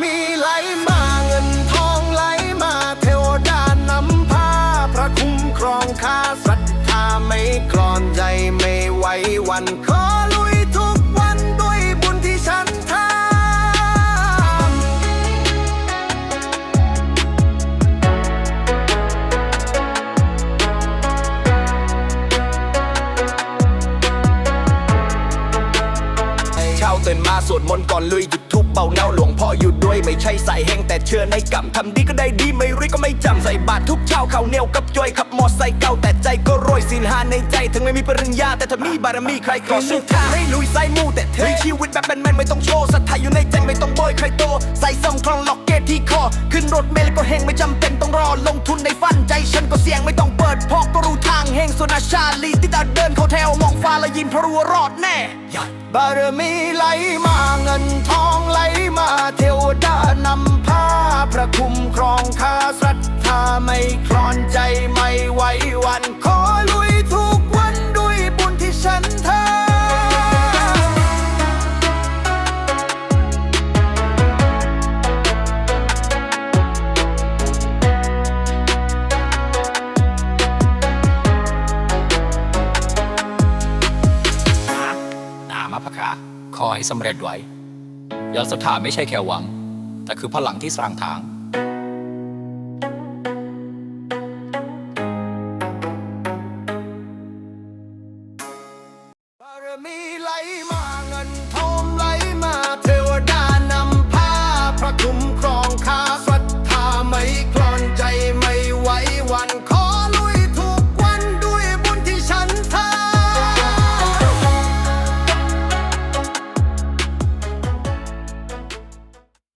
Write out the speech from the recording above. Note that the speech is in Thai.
มีไหลมาเงินทองไหลมาเทวดานำพาพระคุ้มครองข้าศรัทธาไม่กลอนใจไม่ไหววันขอ ตื่นมาสวดมนต์ก่อนลุยหยุดทุบเบาเน่าหลวงพ่ออยู่ด้วยไม่ใช่ใส่แห้งแต่เชื่อในกรรมทำดีก็ได้ดีไม่รีก็ไม่จำใส่บาตรทุกเช้าเข่าเหนียวกับจอยขับมอไซค์เก่าแต่ใจก็โรยสินหาในใจ ถึงไม่มีปริญญาแต่ถ้ามีบารมีใครก็สู้ทางให้ลุยใส่มูแต่เธอชีวิตแบบแมนๆไม่ต้องโชว์ศรัทธาอยู่ในใจไม่ต้องโบยใครโตใส่ซองคลองล็อกเก ที่คอ ขึ้นรถเมล์ก็เฮงไม่จำเป็นต้องรอ ลงทุนในฝันใจฉันก็เสี่ยงไม่ต้องเปิดพอกก็รู้ทางเฮงส่วนอาชาลีติดตาเดินเขาแถวมองฟ้าและยิ้มเพราะรู้ว่ารอดแน่บารมีไหลมาเงินทองไหลมาเทวดานำพาพระคุ้มครองข้าศรัทธาไม่คลอนใจมาาขอให้สำเร็จไว้ยอดศรัทธาไม่ใช่แค่หวัง แต่คือพลังที่สร้างทางคุ้มครองค้าศรัทธาไม่คลอนใจไม่ไหววัน